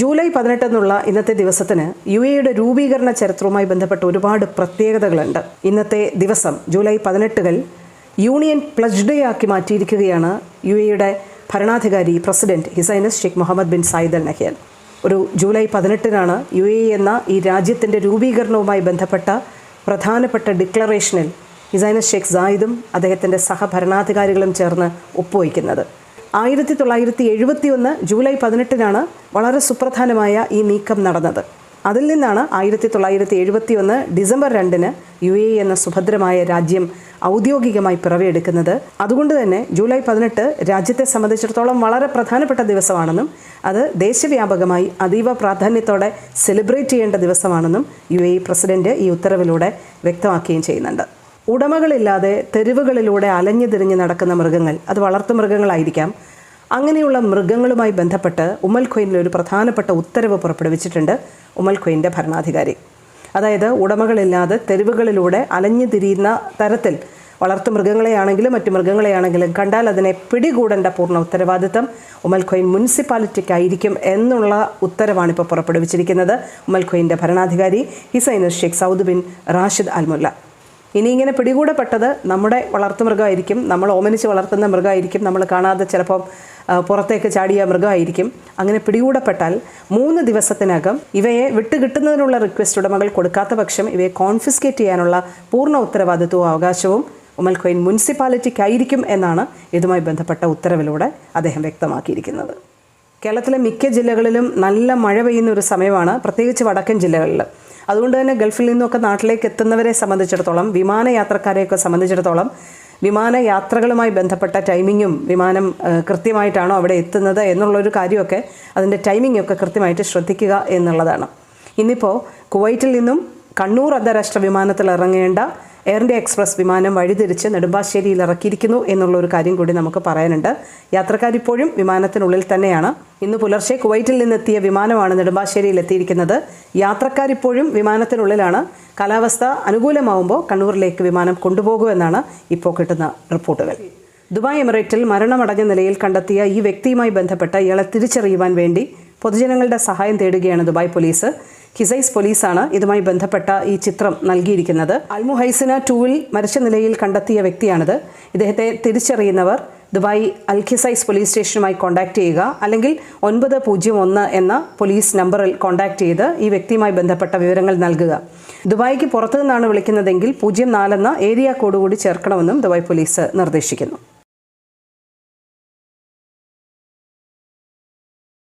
July പതിനെട്ട് എന്നുള്ള ഇന്നത്തെ ദിവസത്തിന് യു എയുടെ രൂപീകരണ ചരിത്രവുമായി ബന്ധപ്പെട്ട് ഒരുപാട് പ്രത്യേകതകളുണ്ട്. ഇന്നത്തെ ദിവസം ജൂലൈ പതിനെട്ടുകൾ യൂണിയൻ പ്ലസ് ഡേ ആക്കി മാറ്റിയിരിക്കുകയാണ് യു എയുടെ ഭരണാധികാരി president his highness Sheikh Mohammed bin Zayed Al Nahyan ഒരു ജൂലൈ പതിനെട്ടിനാണ് യു എ എന്ന ഈ രാജ്യത്തിന്റെ രൂപീകരണവുമായി ബന്ധപ്പെട്ട പ്രധാനപ്പെട്ട ഡിക്ലറേഷനിൽ ഹിസൈനസ് ഷെയ്ഖ് സായിദും അദ്ദേഹത്തിന്റെ സഹഭരണാധികാരികളും ചേർന്ന് ഒപ്പുവയ്ക്കുന്നത്. ആയിരത്തി തൊള്ളായിരത്തി എഴുപത്തി ഒന്ന് ജൂലൈ പതിനെട്ടിനാണ് വളരെ സുപ്രധാനമായ ഈ നീക്കം നടന്നത്. അതിൽ നിന്നാണ് ആയിരത്തി തൊള്ളായിരത്തി എഴുപത്തി ഒന്ന് ഡിസംബർ രണ്ടിന് യു എ എന്ന സുഭദ്രമായ രാജ്യം ഔദ്യോഗികമായി പിറവിയെടുക്കുന്നത്. അതുകൊണ്ട് തന്നെ ജൂലൈ പതിനെട്ട് രാജ്യത്തെ സംബന്ധിച്ചിടത്തോളം വളരെ പ്രധാനപ്പെട്ട ദിവസമാണെന്നും അത് ദേശവ്യാപകമായി അതീവ പ്രാധാന്യത്തോടെ സെലിബ്രേറ്റ് ചെയ്യേണ്ട ദിവസമാണെന്നും യു പ്രസിഡന്റ് ഈ ഉത്തരവിലൂടെ വ്യക്തമാക്കുകയും ചെയ്യുന്നുണ്ട്. ഉടമകളില്ലാതെ തെരുവുകളിലൂടെ അലഞ്ഞു തിരിഞ്ഞ് നടക്കുന്ന മൃഗങ്ങൾ. അത് വളർത്തു മൃഗങ്ങളായിരിക്കാം. അങ്ങനെയുള്ള മൃഗങ്ങളുമായി ബന്ധപ്പെട്ട് ഉമ്മൽ ഖൊയിനിൽ ഒരു പ്രധാനപ്പെട്ട ഉത്തരവ് പുറപ്പെടുവിച്ചിട്ടുണ്ട് ഉമ്മൽ ഖൊയിന്റെ ഭരണാധികാരി. അതായത് ഉടമകളില്ലാതെ തെരുവുകളിലൂടെ അലഞ്ഞു തിരിയുന്ന തരത്തിൽ വളർത്തു മൃഗങ്ങളെയാണെങ്കിലും മറ്റു മൃഗങ്ങളെയാണെങ്കിലും കണ്ടാൽ അതിനെ പിടികൂടേണ്ട പൂർണ ഉത്തരവാദിത്തം ഉമൽഖൊയിൻ മുനിസിപ്പാലിറ്റിക്കായിരിക്കും എന്നുള്ള ഉത്തരവാണ് ഇപ്പോൾ പുറപ്പെടുവിച്ചിരിക്കുന്നത് ഉമൽഖൊയിന്റെ ഭരണാധികാരി his highness Sheikh Saud bin Rashid Al Mualla. ഇനി ഇങ്ങനെ പിടികൂടപ്പെട്ടത് നമ്മുടെ വളർത്തുമൃഗമായിരിക്കും. നമ്മൾ ഓമനിച്ച് വളർത്തുന്ന മൃഗമായിരിക്കും. നമ്മൾ കാണാതെ ചിലപ്പം പുറത്തേക്ക് ചാടിയ മൃഗമായിരിക്കും. അങ്ങനെ പിടികൂടപ്പെട്ടാൽ മൂന്ന് ദിവസത്തിനകം ഇവയെ വിട്ടുകിട്ടുന്നതിനുള്ള റിക്വസ്റ്റ് ഉടമകൾ കൊടുക്കാത്ത പക്ഷം ഇവയെ കോൺഫിസ്കേറ്റ് ചെയ്യാനുള്ള പൂർണ ഉത്തരവാദിത്വവും അവകാശവും ഉമൽ മുനിസിപ്പാലിറ്റിക്ക് മുനിസിപ്പാലിറ്റിക്കായിരിക്കും എന്നാണ് ഇതുമായി ബന്ധപ്പെട്ട ഉത്തരവിലൂടെ അദ്ദേഹം വ്യക്തമാക്കിയിരിക്കുന്നത്. കേരളത്തിലെ മിക്ക ജില്ലകളിലും നല്ല മഴ പെയ്യുന്ന ഒരു സമയമാണ്. പ്രത്യേകിച്ച് വടക്കൻ ജില്ലകളിൽ അതുകൊണ്ട് തന്നെ ഗൾഫിൽ നിന്നൊക്കെ നാട്ടിലേക്ക് എത്തുന്നവരെ സംബന്ധിച്ചിടത്തോളം വിമാനയാത്രക്കാരെയൊക്കെ സംബന്ധിച്ചിടത്തോളം വിമാനയാത്രകളുമായി ബന്ധപ്പെട്ട ടൈമിങ്ങും വിമാനം കൃത്യമായിട്ടാണോ അവിടെ എത്തുന്നത് എന്നുള്ളൊരു കാര്യമൊക്കെ അതിന്റെ ടൈമിംഗ് ഒക്കെ കൃത്യമായിട്ട് ശ്രദ്ധിക്കുക എന്നുള്ളതാണ്. ഇന്നിപ്പോൾ കുവൈറ്റിൽ നിന്നും കണ്ണൂർ അന്താരാഷ്ട്ര വിമാനത്തിൽ ഇറങ്ങേണ്ട എയർ ഇന്ത്യ എക്സ്പ്രസ് വിമാനം വഴിതിരിച്ച് നെടുമ്പാശ്ശേരിയിൽ ഇറക്കിയിരിക്കുന്നു എന്നുള്ള ഒരു കാര്യം കൂടി നമുക്ക് പറയാനുണ്ട്. യാത്രക്കാരിപ്പോഴും വിമാനത്തിനുള്ളിൽ തന്നെയാണ്. ഇന്ന് പുലർച്ചെ കുവൈറ്റിൽ നിന്നെത്തിയ വിമാനമാണ് നെടുമ്പാശ്ശേരിയിൽ എത്തിയിരിക്കുന്നത്. യാത്രക്കാരിപ്പോഴും വിമാനത്തിനുള്ളിലാണ്. കാലാവസ്ഥ അനുകൂലമാവുമ്പോൾ കണ്ണൂരിലേക്ക് വിമാനം കൊണ്ടുപോകുമെന്നാണ് ഇപ്പോൾ കിട്ടുന്ന റിപ്പോർട്ടുകൾ. ദുബായ് എമിറേറ്റിൽ മരണമടഞ്ഞ നിലയിൽ കണ്ടെത്തിയ ഈ വ്യക്തിയുമായി ബന്ധപ്പെട്ട ഇയാളെ തിരിച്ചറിയുവാൻ വേണ്ടി പൊതുജനങ്ങളുടെ സഹായം തേടുകയാണ് ദുബായ് പോലീസ്. ഹിസൈസ് പോലീസാണ് ഇതുമായി ബന്ധപ്പെട്ട ഈ ചിത്രം നൽകിയിരിക്കുന്നത്. അൽമുഹൈസിന ടൂവിൽ മരിച്ച നിലയിൽ കണ്ടെത്തിയ വ്യക്തിയാണിത്. ഇദ്ദേഹത്തെ തിരിച്ചറിയുന്നവർ ദുബായ് അൽ ഖിസൈസ് പോലീസ് സ്റ്റേഷനുമായി കോൺടാക്ട് ചെയ്യുക അല്ലെങ്കിൽ ഒൻപത് പൂജ്യം ഒന്ന് എന്ന പോലീസ് നമ്പറിൽ കോൺടാക്ട് ചെയ്ത് ഈ വ്യക്തിയുമായി ബന്ധപ്പെട്ട വിവരങ്ങൾ നൽകുക. ദുബായിക്ക് പുറത്തു നിന്നാണ് വിളിക്കുന്നതെങ്കിൽ പൂജ്യം നാലെന്ന ഏരിയ കോഡ് കൂടി ചേർക്കണമെന്നും ദുബായ് പോലീസ് നിർദ്ദേശിക്കുന്നു.